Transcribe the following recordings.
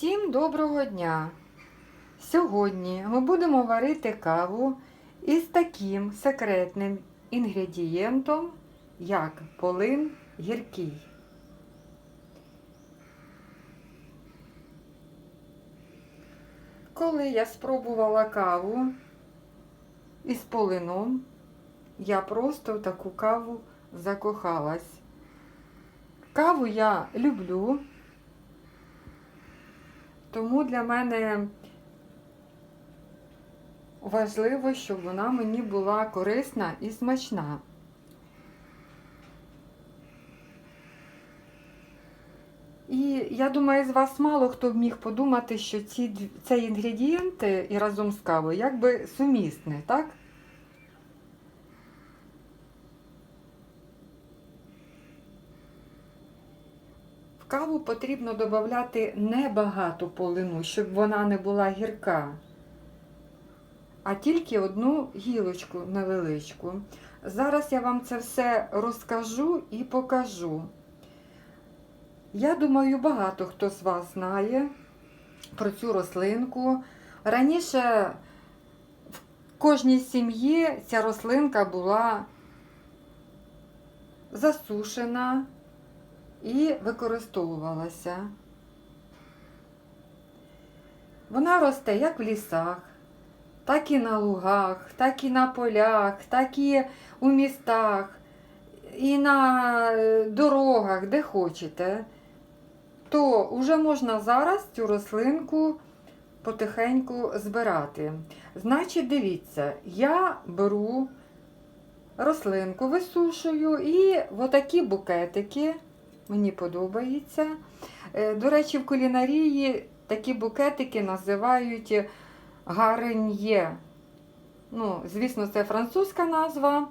Всім доброго дня! Сьогодні ми будемо варити каву із таким секретним інгредієнтом, як полин гіркий. Коли я спробувала каву із полином, я просто в таку каву закохалась. Каву я люблю, тому для мене важливо, щоб вона мені була корисна і смачна. І я думаю, з вас мало хто б міг подумати, що ці дв- цей інгредієнт е, і разом з кавою якби сумісні, так? Каву потрібно додати небагато полину, щоб вона не була гірка, а тільки одну гілочку невеличку. Зараз я вам це все розкажу і покажу. Я думаю, багато хто з вас знає про цю рослинку. Раніше в кожній сім'ї ця рослинка була засушена і використовувалася. Вона росте як в лісах, так і на лугах, так і на полях, так і у містах, і на е, дорогах, де хочете. То вже можна зараз цю рослинку потихеньку збирати. Значить, дивіться, я беру рослинку, висушую і отакі букетики. Мені подобається. Е, До речі, в кулінарії такі букетики називають гареньє. Ну, звісно, це французька назва.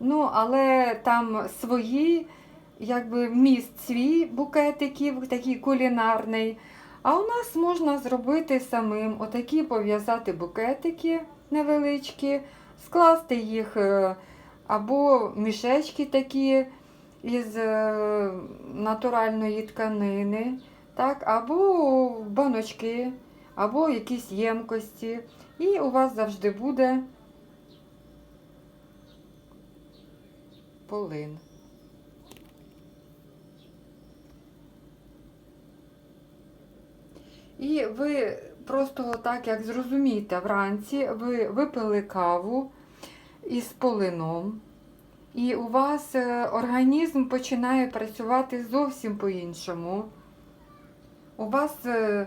Ну, але там свої, якби міст свій букетиків, такий кулінарний. А у нас можна зробити самим отакі пов'язати букетики невеличкі, скласти їх е, або мішечки такі із е, натуральної тканини, так, або баночки, або якісь ємкості. І у вас завжди буде полин. І ви просто так, як зрозумієте, вранці ви випили каву із полином, і у вас е, організм починає працювати зовсім по-іншому. У вас е,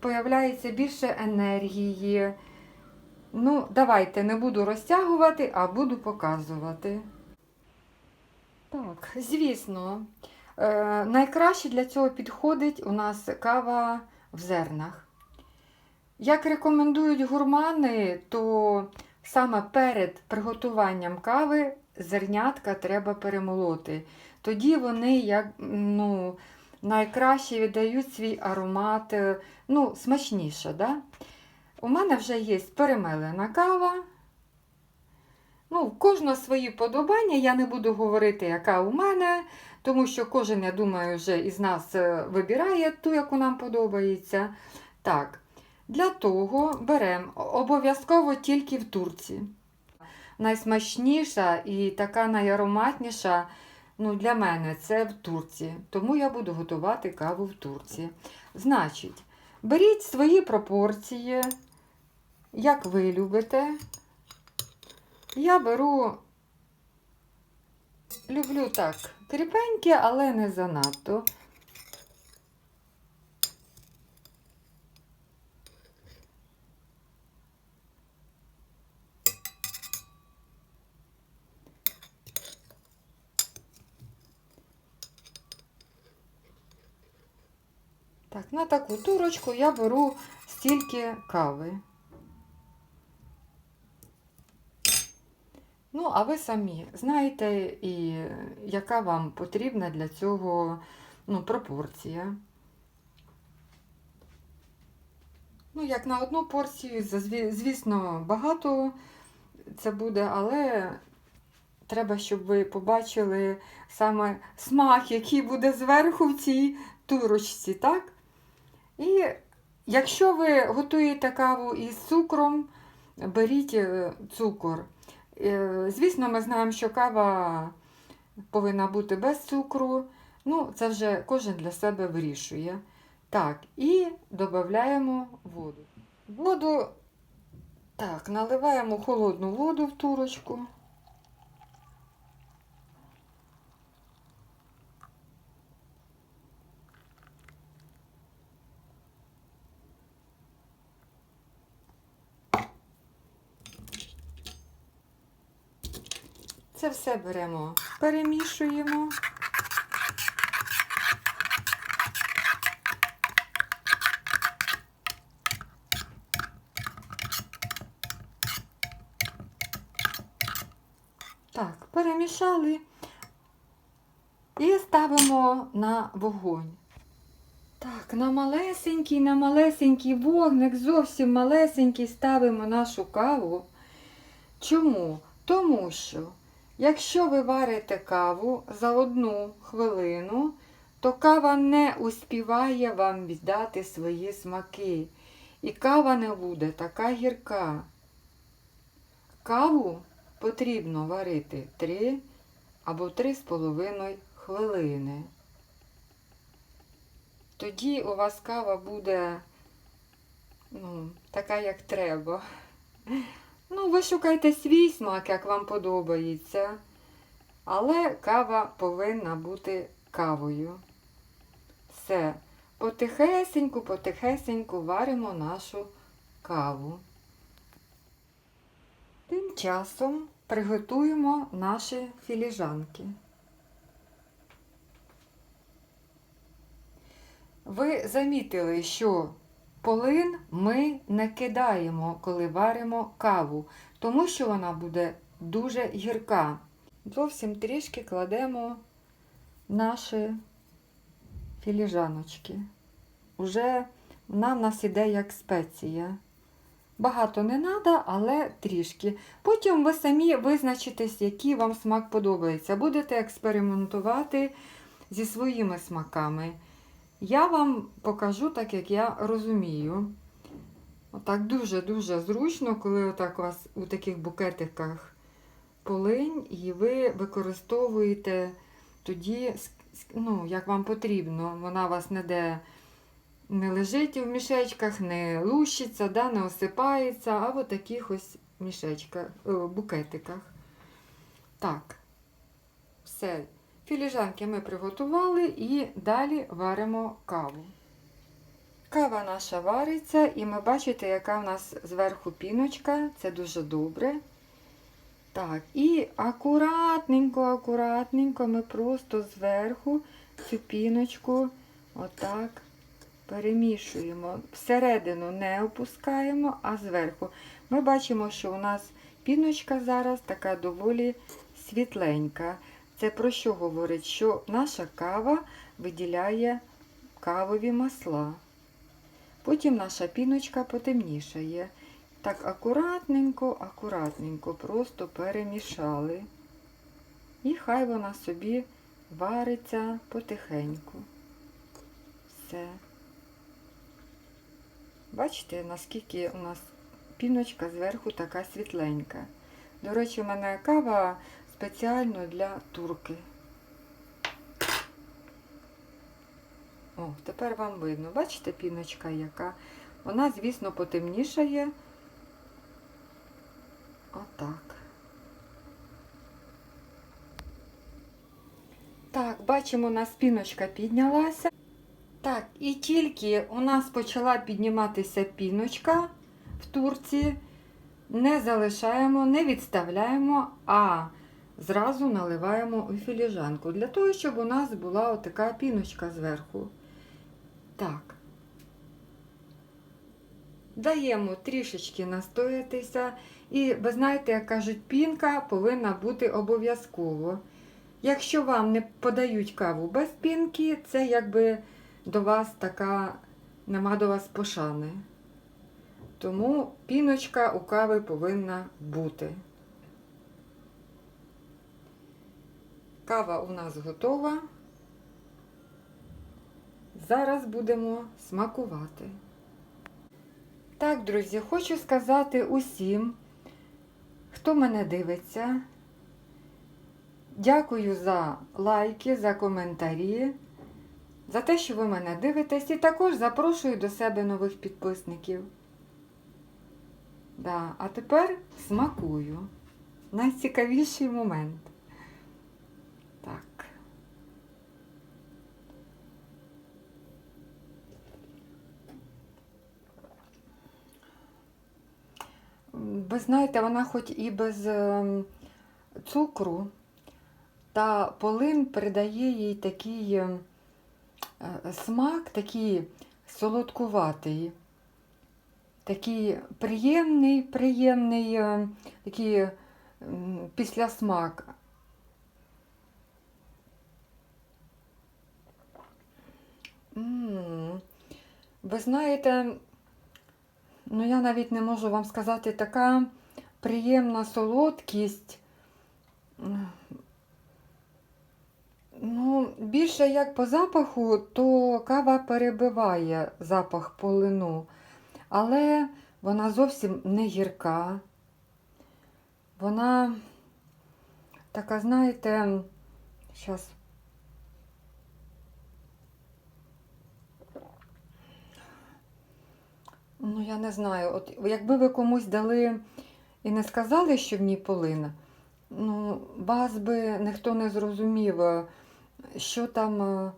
появляється більше енергії. Ну, давайте не буду розтягувати, а буду показувати. Так, звісно, е, найкраще для цього підходить у нас кава в зернах. Як рекомендують гурмани, то саме перед приготуванням кави зернятка треба перемолоти. Тоді вони як, ну, найкраще віддають свій аромат, е, ну, смачніше. Да? У мене вже є перемелена кава. Ну, в кожного свої подобання. Я не буду говорити, яка у мене, тому що кожен, я думаю, вже із нас е, вибирає ту, яку нам подобається. Так, для того беремо обов'язково тільки в турці. Найсмачніша і така найароматніша ну, для мене це в турці. Тому я буду готувати каву в турці. Значить, беріть свої пропорції, як ви любите. Я беру, люблю так, кріпеньке, але не занадто. Так, на таку турочку я беру стільки кави. Ну, а ви самі знаєте, і яка вам потрібна для цього ну, пропорція. Ну, як на одну порцію, звісно, багато це буде, але треба, щоб ви побачили саме смак, який буде зверху в цій турочці, так? І Якщо ви готуєте каву із цукром, беріть е, цукор. Е, Звісно, ми знаємо, що кава повинна бути без цукру. Ну, це вже кожен для себе вирішує. Так, і додаємо воду. Воду, так, наливаємо холодну воду в турочку. Це все беремо, перемішуємо. Так, перемішали і ставимо на вогонь. Так, на малесенький, на малесенький вогник, зовсім малесенький ставимо нашу каву. Чому? Тому що, якщо ви варите каву за одну хвилину, то кава не успіває вам віддати свої смаки. І кава не буде така гірка. Каву потрібно варити 3 або 3,5 хвилини. Тоді у вас кава буде ну, така, як треба. Ну, ви шукайте свій смак, як вам подобається. Але кава повинна бути кавою. Все. Потихесеньку, потихесеньку варимо нашу каву. Тим часом приготуємо наші філіжанки. Ви замітили, що полин ми не кидаємо, коли варимо каву, тому що вона буде дуже гірка. Зовсім трішки кладемо наші філіжаночки. Уже вона в нас іде як спеція. Багато не треба, але трішки. Потім ви самі визначитесь, який вам смак подобається. Будете експериментувати зі своїми смаками. Я вам покажу так, як я розумію. Отак дуже-дуже зручно, коли отак у вас у таких букетиках полинь, і ви використовуєте тоді, ну, як вам потрібно. Вона у вас не де не лежить в мішечках, не лущиться, да, не осипається, а в таких ось мішечках, букетиках. Так, все. Філіжанки ми приготували і далі варимо каву. Кава наша вариться, і ми бачите, яка в нас зверху піночка. Це дуже добре. Так, і акуратненько, акуратненько ми просто зверху цю піночку отак перемішуємо. Всередину не опускаємо, а зверху. Ми бачимо, що у нас піночка зараз така доволі світленька. Це про що говорить? Що наша кава виділяє кавові масла. Потім наша піночка потемнішає. Так, акуратненько, акуратненько, просто перемішали. І хай вона собі вариться потихеньку. Все. Бачите, наскільки у нас піночка зверху така світленька. До речі, у мене кава спеціально для турки. О, тепер вам видно. Бачите, піночка яка? Вона, звісно, потемнішає. Отак. Так, бачимо, у нас піночка піднялася. Так, і тільки у нас почала підніматися піночка в турці, не залишаємо, не відставляємо, а зразу наливаємо у філіжанку, для того, щоб у нас була отака піночка зверху. Так. Даємо трішечки настоятися. І ви знаєте, як кажуть, пінка повинна бути обов'язково. Якщо вам не подають каву без пінки, це якби до вас така, нема до вас пошани. Тому піночка у кави повинна бути. Кава у нас готова. Зараз будемо смакувати. Так, друзі, хочу сказати усім, хто мене дивиться. Дякую за лайки, за коментарі, за те, що ви мене дивитесь, і також запрошую до себе нових підписників. Да, а тепер смакую. Найцікавіший момент. Так. М, Ви знаєте, вона хоч і без ем, цукру, та полин придає їй такий ем, е, смак, такий солодкуватий, такий приємний, приємний е, такий післясмак. Ви знаєте, ну я навіть не можу вам сказати, така приємна солодкість. Ну, більше як по запаху, то кава перебиває запах полину, але вона зовсім не гірка. Вона така, знаєте, зараз. Ну, я не знаю, от якби ви комусь дали і не сказали, що в ній полин, ну, вас би ніхто не зрозумів, е, що там, е,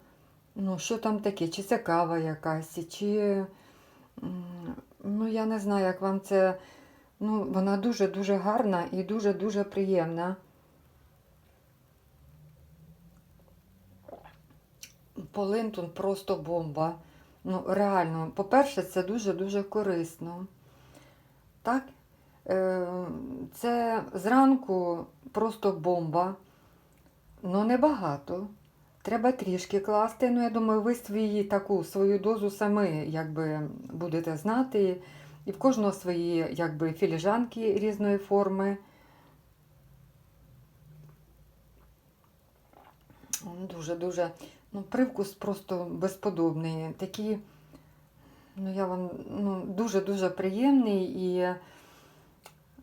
ну, що там таке, чи це кава якась, чи. Ну, я не знаю, як вам це. Ну, вона дуже-дуже гарна і дуже-дуже приємна. Полин тут просто бомба. Ну, реально, по-перше, це дуже-дуже корисно. Так? Е, Це зранку просто бомба. Ну, небагато. Треба трішки класти. Ну, я думаю, ви свої таку свою дозу самі якби, будете знати. І в кожного свої якби, філіжанки різної форми. Дуже-дуже. Ну, привкус просто безподобний. Такий, ну, я вам ну, дуже-дуже приємний. І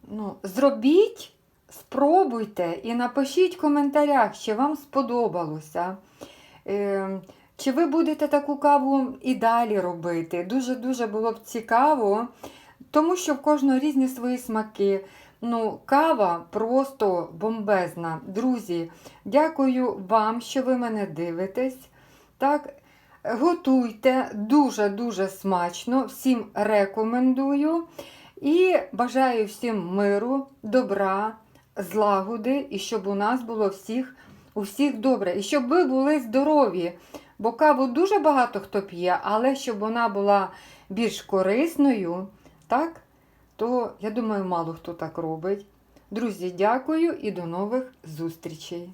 ну, зробіть, спробуйте і напишіть в коментарях, чи вам сподобалося. Е, чи ви будете таку каву і далі робити? Дуже-дуже було б цікаво, тому що в кожного різні свої смаки. Ну, кава просто бомбезна. Друзі, дякую вам, що ви мене дивитесь. Так, готуйте дуже-дуже смачно. Всім рекомендую. І бажаю всім миру, добра, злагоди, і щоб у нас було всіх, у всіх добре. І щоб ви були здорові. Бо каву дуже багато хто п'є, але щоб вона була більш корисною, так, то я думаю, мало хто так робить. Друзі, дякую і до нових зустрічей!